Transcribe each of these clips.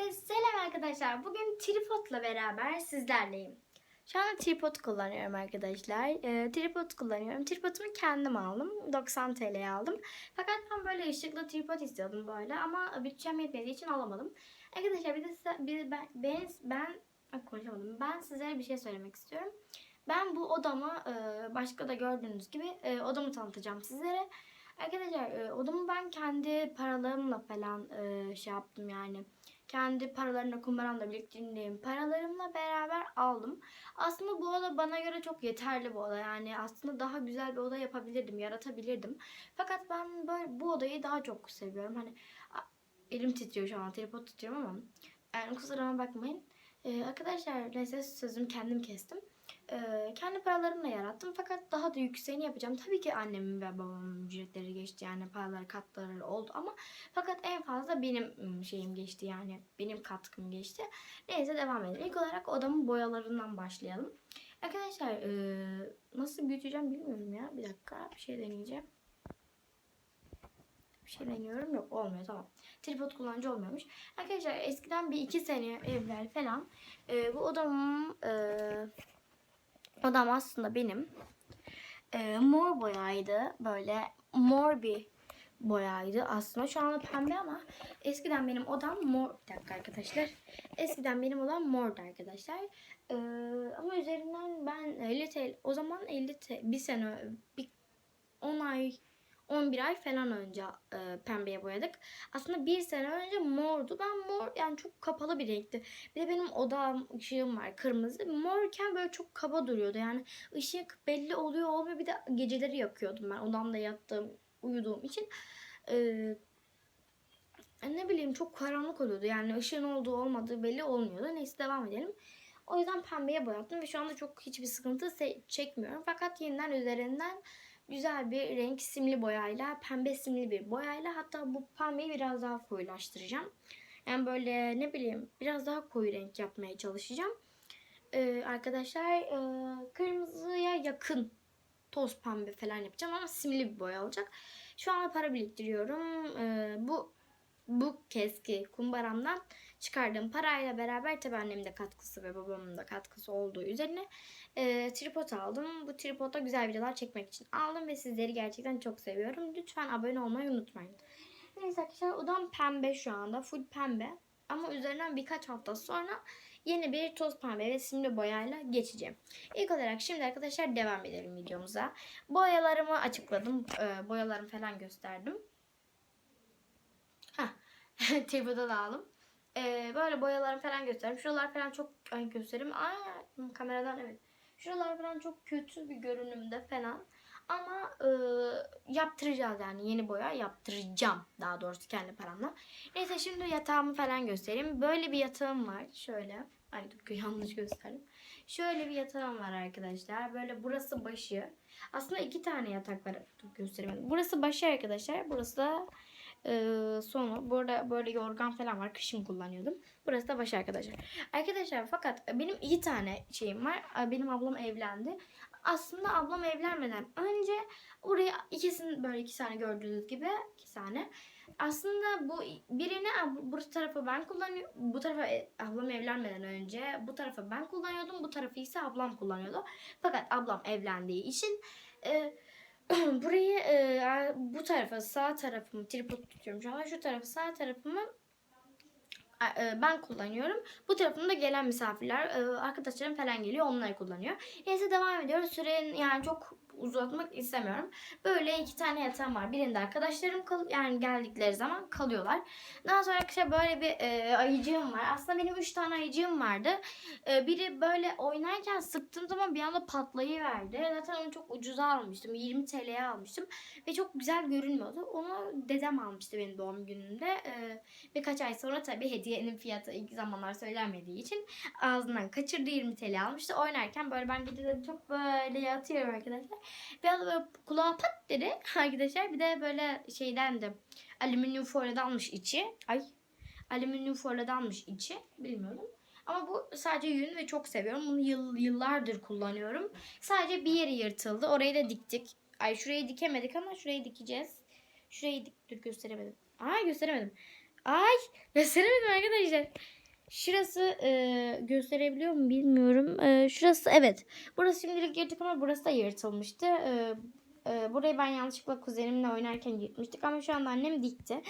Herkese selam arkadaşlar. Bugün tripodla beraber sizlerleyim. Şu an tripod kullanıyorum arkadaşlar. Ee, tripod kullanıyorum. Tripodumu kendim aldım. 90 TL'ye aldım. Fakat ben böyle ışıklı tripod istiyordum böyle ama bütçem yetmediği için alamadım. Arkadaşlar bir de size, bir ben, ben, ben konuşamadım. Ben size bir şey söylemek istiyorum. Ben bu odamı e, başka da gördüğünüz gibi e, odamı tanıtacağım sizlere. Arkadaşlar e, odamı ben kendi paralarımla falan e, şey yaptım yani. Kendi paralarımla kumbaramla biriktirdiğim paralarımla beraber aldım. Aslında bu oda bana göre çok yeterli bir oda. Yani aslında daha güzel bir oda yapabilirdim, yaratabilirdim. Fakat ben böyle bu odayı daha çok seviyorum. Hani elim titriyor şu an, tripod tutuyorum ama yani kusuruma bakmayın. E, arkadaşlar neyse sözümü kendim kestim. Ee, kendi paralarımla yarattım fakat daha da yükseğini yapacağım. Tabii ki annemin ve babamın ücretleri geçti yani paraları katları oldu ama fakat en fazla benim ım, şeyim geçti yani benim katkım geçti. Neyse devam edelim. İlk olarak odamın boyalarından başlayalım. Arkadaşlar ee, nasıl büyüteceğim bilmiyorum ya. Bir dakika bir şey deneyeceğim. Bir şey deniyorum yok olmuyor tamam. Tripod kullanıcı olmuyormuş. Arkadaşlar eskiden bir iki sene evvel falan ee, bu odamın ee, Odam aslında benim. Ee, mor boyaydı. Böyle mor bir boyaydı aslında. Şu anda pembe ama eskiden benim odam mor. Bir dakika arkadaşlar. Eskiden benim odam mordu arkadaşlar. Ee, ama üzerinden ben 50 TL, o zaman 50 TL, bir sene, bir 10 ay 11 ay falan önce e, pembeye boyadık. Aslında bir sene önce mordu. Ben mor yani çok kapalı bir renkti. Bir de benim odam ışığım var kırmızı. Morken böyle çok kaba duruyordu. Yani ışık belli oluyor olmuyor. Bir de geceleri yakıyordum ben odamda yattığım, uyuduğum için. Ee, ne bileyim çok karanlık oluyordu. Yani ışığın olduğu olmadığı belli olmuyordu. Neyse devam edelim. O yüzden pembeye boyattım ve şu anda çok hiçbir sıkıntı çekmiyorum. Fakat yeniden üzerinden güzel bir renk simli boyayla, pembe simli bir boyayla hatta bu pembeyi biraz daha koyulaştıracağım. Yani böyle ne bileyim biraz daha koyu renk yapmaya çalışacağım. Ee, arkadaşlar e, kırmızıya yakın toz pembe falan yapacağım ama simli bir boya olacak. Şu anda para biriktiriyorum. Ee, bu bu keski kumbaramdan çıkardığım parayla beraber tabii annemin de katkısı ve babamın da katkısı olduğu üzerine e, tripod aldım. Bu tripodda güzel videolar çekmek için aldım ve sizleri gerçekten çok seviyorum. Lütfen abone olmayı unutmayın. Neyse arkadaşlar odam pembe şu anda. Full pembe. Ama üzerinden birkaç hafta sonra yeni bir toz pembe ve simli boyayla geçeceğim. İlk olarak şimdi arkadaşlar devam edelim videomuza. Boyalarımı açıkladım. E, boyalarımı falan gösterdim. Heh. Tripoda da aldım. Ee, böyle boyalarımı falan göstereyim. Şuralar falan çok ay göstereyim. Aa, kameradan evet. Şuralar falan çok kötü bir görünümde falan. Ama e, yaptıracağız yani yeni boya yaptıracağım daha doğrusu kendi paramla. Neyse şimdi yatağımı falan göstereyim. Böyle bir yatağım var. Şöyle. Ay dur yanlış gösterdim. Şöyle bir yatağım var arkadaşlar. Böyle burası başı. Aslında iki tane yatak var. Dur gösteremedim. Burası başı arkadaşlar. Burası da ee, sonu. Burada böyle yorgan falan var. Kışın kullanıyordum. Burası da başı arkadaşlar. Arkadaşlar fakat benim iki tane şeyim var. Benim ablam evlendi. Aslında ablam evlenmeden önce oraya ikisini böyle iki tane gördüğünüz gibi iki tane. Aslında bu birini bu tarafı ben kullanıyorum. Bu tarafa ablam evlenmeden önce bu tarafı ben kullanıyordum. Bu tarafı ise ablam kullanıyordu. Fakat ablam evlendiği için e, burayı e, bu tarafa sağ tarafımı tripod tutuyorum şu an. Şu tarafı sağ tarafımı e, ben kullanıyorum. Bu tarafımda gelen misafirler, e, arkadaşlarım falan geliyor. Onlar kullanıyor. Neyse devam ediyoruz. Sürenin yani çok uzatmak istemiyorum. Böyle iki tane yatağım var. Birinde arkadaşlarım kal yani geldikleri zaman kalıyorlar. Daha sonra arkadaşlar böyle bir e, ayıcığım var. Aslında benim üç tane ayıcığım vardı. E, biri böyle oynarken sıktığım zaman bir anda patlayıverdi. Zaten onu çok ucuza almıştım. 20 TL'ye almıştım. Ve çok güzel görünmüyordu. Onu dedem almıştı benim doğum günümde. E, birkaç ay sonra tabii hediyenin fiyatı ilk zamanlar söylenmediği için ağzından kaçırdı 20 TL almıştı. Oynarken böyle ben geceleri çok böyle yatıyorum arkadaşlar. Bir anda böyle kulağa pat dedi arkadaşlar. Bir de böyle şeyden de alüminyum folyodan almış içi. Ay alüminyum folyodan almış içi. Bilmiyorum. Ama bu sadece yün ve çok seviyorum. Bunu yıl, yıllardır kullanıyorum. Sadece bir yeri yırtıldı. Orayı da diktik. Ay şurayı dikemedik ama şurayı dikeceğiz. Şurayı dik... Dur gösteremedim. Aa gösteremedim. Ay gösteremedim arkadaşlar. Şurası e, gösterebiliyor mu bilmiyorum. E, şurası evet. Burası şimdilik yırtık ama burası da yırtılmıştı. E, e, burayı ben yanlışlıkla kuzenimle oynarken yırtmıştık ama şu anda annem dikti.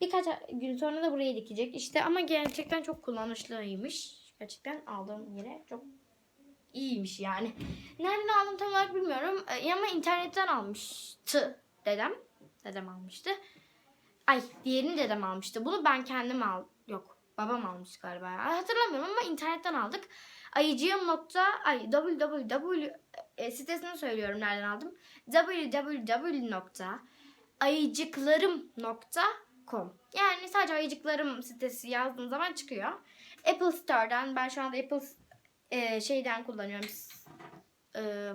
Birkaç gün sonra da burayı dikecek. İşte ama gerçekten çok kullanışlıymış. Gerçekten aldığım yere çok iyiymiş yani. Nereden aldım tam olarak bilmiyorum. E, ama internetten almıştı dedem. Dedem almıştı. Ay diğerini dedem almıştı. Bunu ben kendim al. Babam almış galiba. Hatırlamıyorum ama internetten aldık. Ayıcığım nokta ay www e, sitesini söylüyorum nereden aldım. www nokta ayıcıklarım.com Yani sadece ayıcıklarım sitesi yazdığım zaman çıkıyor. Apple Store'dan ben şu anda Apple e, şeyden kullanıyorum. E,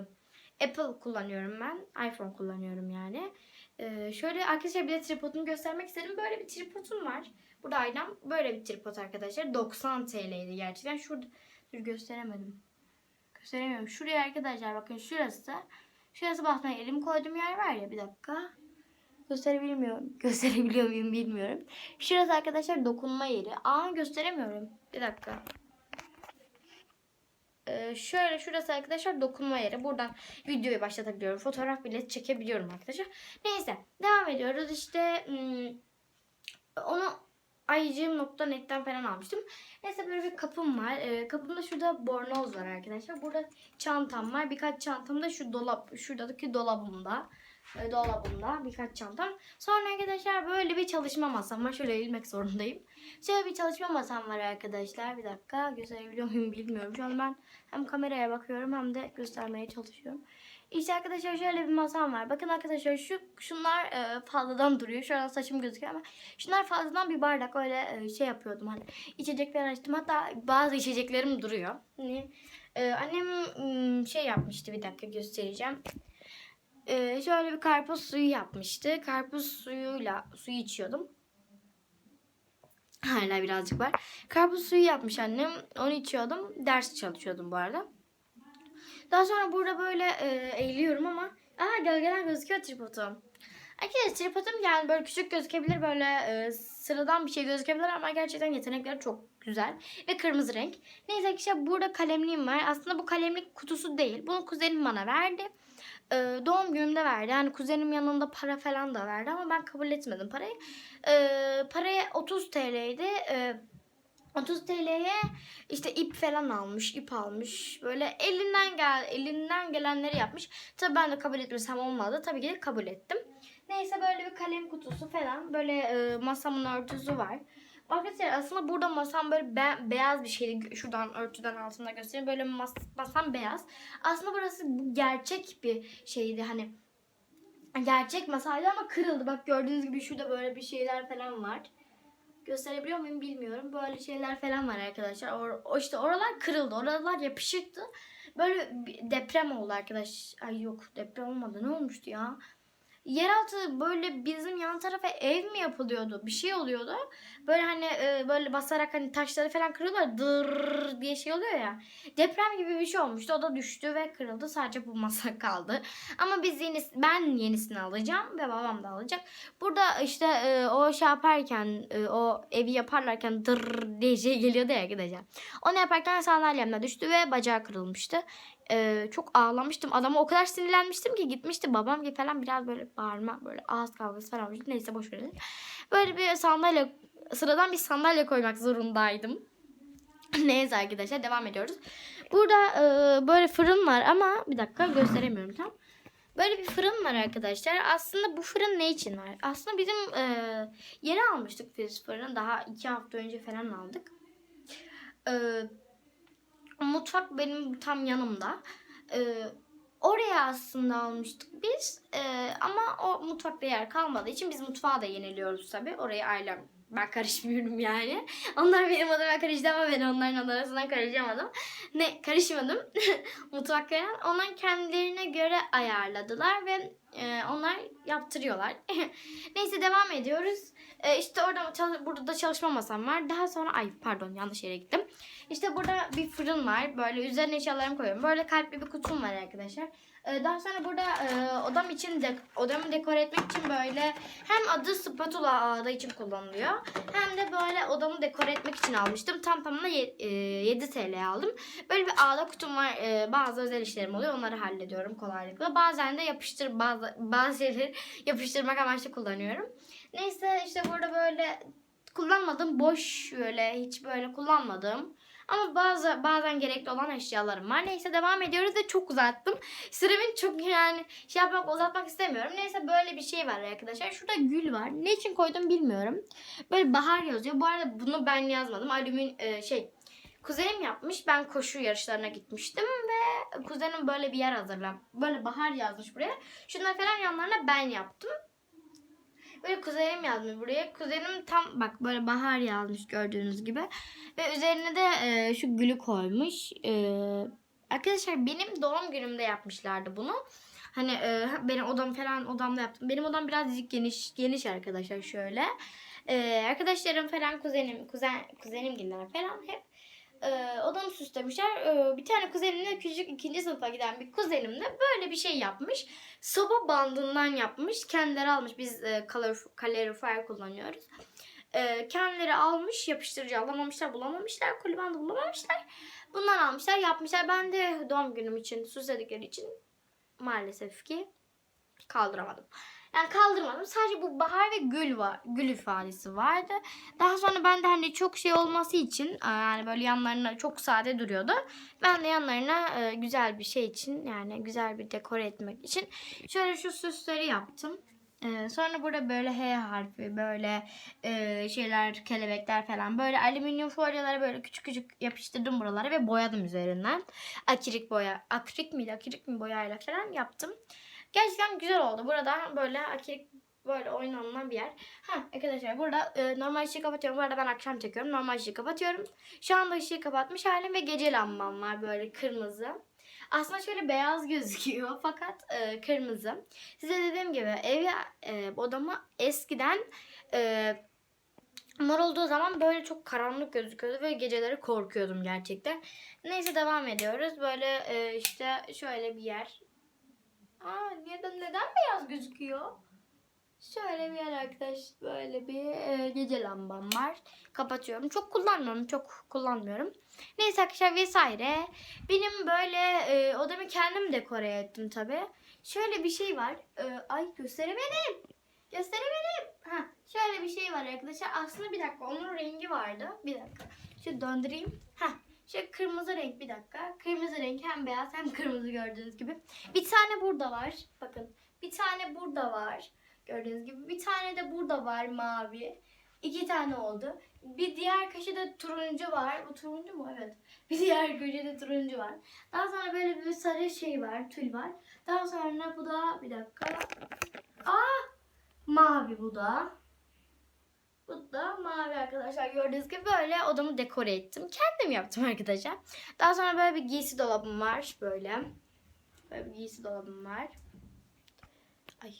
Apple kullanıyorum ben. iPhone kullanıyorum yani. Ee, şöyle arkadaşlar bir de tripodumu göstermek istedim. Böyle bir tripodum var. Burada aynam böyle bir tripod arkadaşlar. 90 TL'ydi gerçekten. Şurada dur gösteremedim. Gösteremiyorum. Şuraya arkadaşlar bakın şurası. Şurası basmaya elim koyduğum yer var ya bir dakika. Gösterebilmiyorum. Gösterebiliyor muyum bilmiyorum. Şurası arkadaşlar dokunma yeri. Aa gösteremiyorum. Bir dakika. Ee, şöyle şurası arkadaşlar dokunma yeri. Buradan videoyu başlatabiliyorum. Fotoğraf bile çekebiliyorum arkadaşlar. Neyse devam ediyoruz. İşte hmm, onu ayıcığım.net'ten falan almıştım. Neyse böyle bir kapım var. Ee, kapımda şurada bornoz var arkadaşlar. Burada çantam var. Birkaç çantam da şu dolap, şuradaki dolabımda. Ee, dolabımda birkaç çantam. Sonra arkadaşlar böyle bir çalışma masam var. Şöyle eğilmek zorundayım. Şöyle bir çalışma masam var arkadaşlar. Bir dakika gösterebiliyor muyum bilmiyorum. Şu an ben hem kameraya bakıyorum hem de göstermeye çalışıyorum. İşte arkadaşlar şöyle bir masam var. Bakın arkadaşlar şu şunlar e, fazladan duruyor. Şu an saçım gözüküyor ama şunlar fazladan bir bardak öyle e, şey yapıyordum hani içecekler açtım. Hatta bazı içeceklerim duruyor. Hani e, annem şey yapmıştı bir dakika göstereceğim. E, şöyle bir karpuz suyu yapmıştı. Karpuz suyuyla suyu içiyordum. Hala birazcık var. Karpuz suyu yapmış annem. Onu içiyordum. Ders çalışıyordum bu arada. Daha sonra burada böyle e, eğiliyorum ama Aa gölgeden gözüküyor tripodum. Arkadaşlar tripodum yani böyle küçük gözükebilir böyle e, sıradan bir şey gözükebilir ama gerçekten yetenekleri çok güzel ve kırmızı renk. Neyse arkadaşlar burada kalemliğim var. Aslında bu kalemlik kutusu değil. Bunu kuzenim bana verdi. E, doğum günümde verdi. Yani kuzenim yanında para falan da verdi ama ben kabul etmedim parayı. E, paraya 30 TL'ydi. E, 30 TL'ye işte ip falan almış, ip almış. Böyle elinden gel elinden gelenleri yapmış. Tabii ben de kabul etmesem olmadı. Tabii ki de kabul ettim. Neyse böyle bir kalem kutusu falan. Böyle e, masamın örtüsü var. Arkadaşlar aslında burada masam böyle be- beyaz bir şeydi. Şuradan örtüden altında göstereyim. Böyle mas masam beyaz. Aslında burası bu gerçek bir şeydi hani. Gerçek masaydı ama kırıldı. Bak gördüğünüz gibi şurada böyle bir şeyler falan var gösterebiliyor muyum bilmiyorum. Böyle şeyler falan var arkadaşlar. O, o işte oralar kırıldı. Oralar yapışıktı. Böyle deprem oldu arkadaş. Ay yok deprem olmadı. Ne olmuştu ya? Yeraltı böyle bizim yan tarafa ev mi yapılıyordu? Bir şey oluyordu. Böyle hani e, böyle basarak hani taşları falan kırıyorlar. Dır diye şey oluyor ya. Deprem gibi bir şey olmuştu. O da düştü ve kırıldı. Sadece bu masa kaldı. Ama biz yenisi, ben yenisini alacağım ve babam da alacak. Burada işte e, o şey yaparken e, o evi yaparlarken dır diye şey geliyordu ya gideceğim. Onu yaparken sandalyemden düştü ve bacağı kırılmıştı. E, çok ağlamıştım. Adama o kadar sinirlenmiştim ki gitmişti. Babam gibi falan biraz böyle bağırma böyle ağız kavgası falan olmuştu. Neyse boş verelim. Böyle bir sandalye sıradan bir sandalye koymak zorundaydım. Neyse arkadaşlar devam ediyoruz. Burada e, böyle fırın var ama bir dakika gösteremiyorum tam. Böyle bir fırın var arkadaşlar. Aslında bu fırın ne için var? Aslında bizim e, yeni almıştık biz fırını. Daha iki hafta önce falan aldık. E, mutfak benim tam yanımda. E, oraya aslında almıştık biz. E, ama o mutfakta yer kalmadığı için biz mutfağı da yeniliyoruz tabii. Oraya ailem ben karışmıyorum yani. Onlar benim odama karıştı ama ben onların odasına karışamadım. Ne karışmadım. Mutfak falan. Onlar kendilerine göre ayarladılar ve e, onlar yaptırıyorlar. Neyse devam ediyoruz. E, işte orada çalış- burada da çalışma masam var. Daha sonra ay pardon yanlış yere gittim. İşte burada bir fırın var. Böyle üzerine eşyalarımı koyuyorum. Böyle kalpli bir kutum var arkadaşlar. Ee, Daha sonra burada e, odam için de odamı dekore etmek için böyle hem adı spatula ağda için kullanılıyor. Hem de böyle odamı dekore etmek için almıştım. Tam tamına ye- e, 7 TL aldım. Böyle bir ağda kutum var. E, bazı özel işlerim oluyor. Onları hallediyorum kolaylıkla. Bazen de yapıştır bazı bazı şeyleri yapıştırmak amaçlı kullanıyorum. Neyse işte burada böyle kullanmadığım boş böyle hiç böyle kullanmadığım ama bazı bazen gerekli olan eşyalarım var. Neyse devam ediyoruz ve çok uzattım. Süremi çok yani şey yapmak uzatmak istemiyorum. Neyse böyle bir şey var arkadaşlar. Şurada gül var. Ne için koydum bilmiyorum. Böyle bahar yazıyor. Bu arada bunu ben yazmadım. Alümin e, şey kuzenim yapmış. Ben koşu yarışlarına gitmiştim ve kuzenim böyle bir yer hazırlamış. Böyle bahar yazmış buraya. Şunlar falan yanlarına ben yaptım. Böyle kuzenim yazmış buraya. Kuzenim tam bak böyle bahar yazmış gördüğünüz gibi. Ve üzerine de e, şu gülü koymuş. E, arkadaşlar benim doğum günümde yapmışlardı bunu. Hani e, benim odam falan odamda yaptım. Benim odam birazcık geniş geniş arkadaşlar şöyle. E, arkadaşlarım falan kuzenim kuzen kuzenim gibiler falan hep e, odamı süslemişler. E, bir tane kuzenimle küçük ikinci sınıfa giden bir kuzenimle böyle bir şey yapmış. Soba bandından yapmış. Kendileri almış. Biz e, calor- calorifier kullanıyoruz. E, kendileri almış. Yapıştırıcı alamamışlar. Bulamamışlar. Koli bandı bulamamışlar. Bundan almışlar. Yapmışlar. Ben de doğum günüm için süsledikleri için maalesef ki kaldıramadım. Yani kaldırmadım. Sadece bu bahar ve gül var. Gül ifadesi vardı. Daha sonra ben de hani çok şey olması için e, yani böyle yanlarına çok sade duruyordu. Ben de yanlarına e, güzel bir şey için yani güzel bir dekore etmek için şöyle şu süsleri yaptım. E, sonra burada böyle H harfi böyle şeyler kelebekler falan böyle alüminyum folyoları böyle küçük küçük yapıştırdım buralara ve boyadım üzerinden. Akrilik boya akrilik miydi akrilik mi boyayla falan yaptım. Gerçekten güzel oldu. Burada böyle akrilik böyle oynanılan bir yer. Ha arkadaşlar burada e, normal ışığı kapatıyorum. Bu arada ben akşam çekiyorum. Normal ışığı kapatıyorum. Şu anda ışığı kapatmış halim ve gece lambam var böyle kırmızı. Aslında şöyle beyaz gözüküyor fakat e, kırmızı. Size dediğim gibi evi e, odamı eskiden e, mor olduğu zaman böyle çok karanlık gözüküyordu ve geceleri korkuyordum gerçekten. Neyse devam ediyoruz. Böyle e, işte şöyle bir yer. Aa neden neden beyaz gözüküyor? Şöyle bir arkadaş böyle bir e, gece lambam var. Kapatıyorum. Çok kullanmıyorum. Çok kullanmıyorum. Neyse arkadaşlar vesaire. Benim böyle e, odamı kendim dekore ettim tabi. Şöyle bir şey var. E, ay gösteremedim. Gösteremedim. Ha, şöyle bir şey var arkadaşlar. Aslında bir dakika onun rengi vardı. Bir dakika. Şu döndüreyim. Ha, şu kırmızı renk bir dakika. Kırmızı renk hem beyaz hem kırmızı gördüğünüz gibi. Bir tane burada var. Bakın. Bir tane burada var. Gördüğünüz gibi. Bir tane de burada var mavi. İki tane oldu. Bir diğer köşede turuncu var. Bu turuncu mu? Evet. Bir diğer köşede turuncu var. Daha sonra böyle bir sarı şey var. Tül var. Daha sonra bu da bir dakika. Aa! Mavi bu da. Bu da mavi arkadaşlar. Gördüğünüz gibi böyle odamı dekore ettim. Kendim yaptım arkadaşlar. Daha sonra böyle bir giysi dolabım var. Böyle. Böyle bir giysi dolabım var. Ay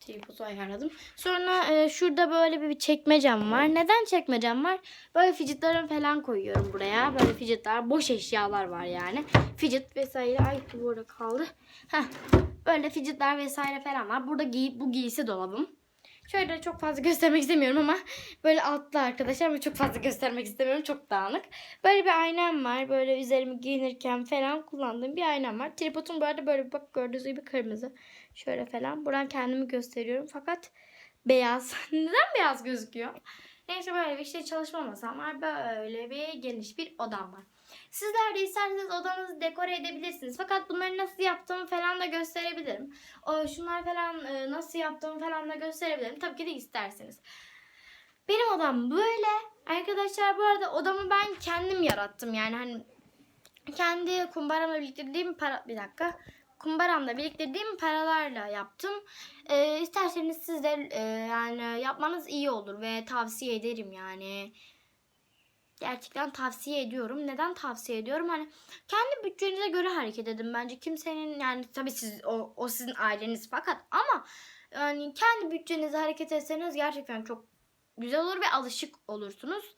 tripodu ayarladım. Sonra e, şurada böyle bir çekmecem var. Neden çekmecem var? Böyle fidgetlarımı falan koyuyorum buraya. Böyle fidgetlar, boş eşyalar var yani. Fidget vesaire. Ay bu burada kaldı. Heh. Böyle fidgetler vesaire falan var. Burada giy bu giysi dolabım. Şöyle çok fazla göstermek istemiyorum ama böyle altta arkadaşlar ama çok fazla göstermek istemiyorum. Çok dağınık. Böyle bir aynam var. Böyle üzerimi giyinirken falan kullandığım bir aynam var. Tripodum bu arada böyle bak gördüğünüz gibi kırmızı. Şöyle falan. Buradan kendimi gösteriyorum. Fakat beyaz. Neden beyaz gözüküyor? Neyse böyle bir şey çalışma masam var. Böyle bir geniş bir odam var. Sizler de isterseniz odanızı dekore edebilirsiniz. Fakat bunları nasıl yaptığımı falan da gösterebilirim. O, şunlar falan e, nasıl yaptığımı falan da gösterebilirim. Tabii ki de isterseniz. Benim odam böyle. Arkadaşlar bu arada odamı ben kendim yarattım. Yani hani kendi kumbaramla biriktirdiğim para... Bir dakika. Kumbaramla biriktirdiğim paralarla yaptım. E, isterseniz siz de e, yani yapmanız iyi olur ve tavsiye ederim yani gerçekten tavsiye ediyorum. Neden tavsiye ediyorum? Hani kendi bütçenize göre hareket edin bence. Kimsenin yani tabii siz o, o sizin aileniz fakat ama yani kendi bütçenize hareket etseniz gerçekten çok güzel olur ve alışık olursunuz.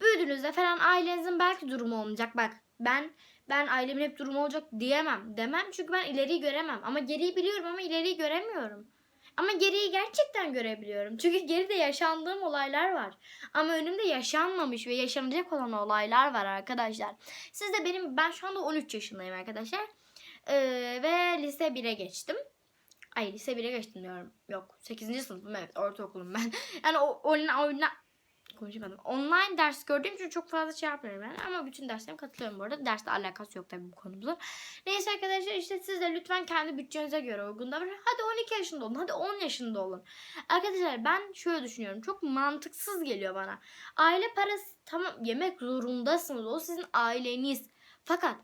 Büyüdüğünüzde falan ailenizin belki durumu olmayacak. Bak ben ben ailemin hep durumu olacak diyemem. Demem çünkü ben ileriyi göremem. Ama geriyi biliyorum ama ileriyi göremiyorum. Ama geriyi gerçekten görebiliyorum. Çünkü geride yaşandığım olaylar var. Ama önümde yaşanmamış ve yaşanacak olan olaylar var arkadaşlar. Siz de benim ben şu anda 13 yaşındayım arkadaşlar. Ee, ve lise 1'e geçtim. Ay lise 1'e geçtim diyorum. Yok 8. sınıfım evet ortaokulum ben. Yani o oyna, konuşamadım. Online ders gördüğüm için çok fazla şey yapmıyorum ben. Ama bütün derslerime katılıyorum bu arada. Dersle alakası yok tabii bu konumuzun. Neyse arkadaşlar işte siz de lütfen kendi bütçenize göre uygun davranın. Hadi 12 yaşında olun. Hadi 10 yaşında olun. Arkadaşlar ben şöyle düşünüyorum. Çok mantıksız geliyor bana. Aile parası tamam yemek zorundasınız. O sizin aileniz. Fakat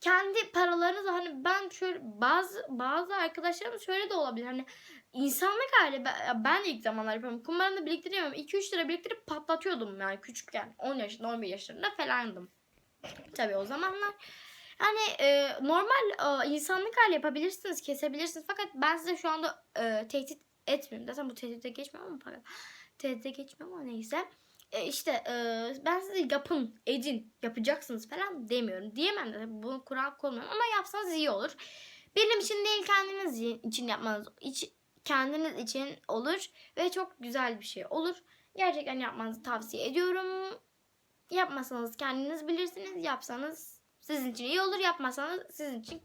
kendi paralarınız hani ben şöyle bazı bazı arkadaşlarım şöyle de olabilir. Hani insanlık hali ben, ilk zamanlar yapıyorum. Kumbarını biriktiremiyorum. 2-3 lira biriktirip patlatıyordum yani küçükken. 10 yaşında 11 yaşlarında falandım. Tabii o zamanlar. Yani e, normal e, insanlık hali yapabilirsiniz, kesebilirsiniz. Fakat ben size şu anda e, tehdit etmiyorum. Zaten bu tehdite geçmiyor ama fakat tehdite geçmiyor ama neyse. E, işte e, ben size yapın, edin, yapacaksınız falan demiyorum. Diyemem de bunu kural koymuyorum ama yapsanız iyi olur. Benim için değil kendiniz için yapmanız iç, kendiniz için olur ve çok güzel bir şey olur. Gerçekten yapmanızı tavsiye ediyorum. Yapmasanız kendiniz bilirsiniz. Yapsanız sizin için iyi olur. Yapmasanız sizin için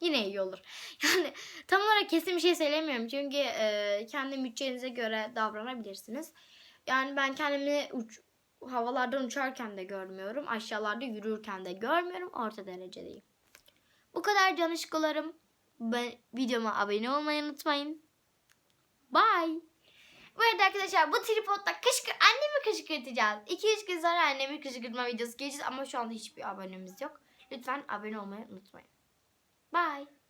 yine iyi olur. Yani tam olarak kesin bir şey söylemiyorum. Çünkü e, kendi bütçenize göre davranabilirsiniz. Yani ben kendimi uç, havalardan uçarken de görmüyorum. Aşağılarda yürürken de görmüyorum. Orta derecedeyim. Bu kadar canışkolarım. Ben, videoma abone olmayı unutmayın. Bye. Bu arada arkadaşlar bu tripodla kışkır annemi kışkırtacağız. 2-3 gün sonra annemi kışkırtma videosu geleceğiz ama şu anda hiçbir abonemiz yok. Lütfen abone olmayı unutmayın. Bye.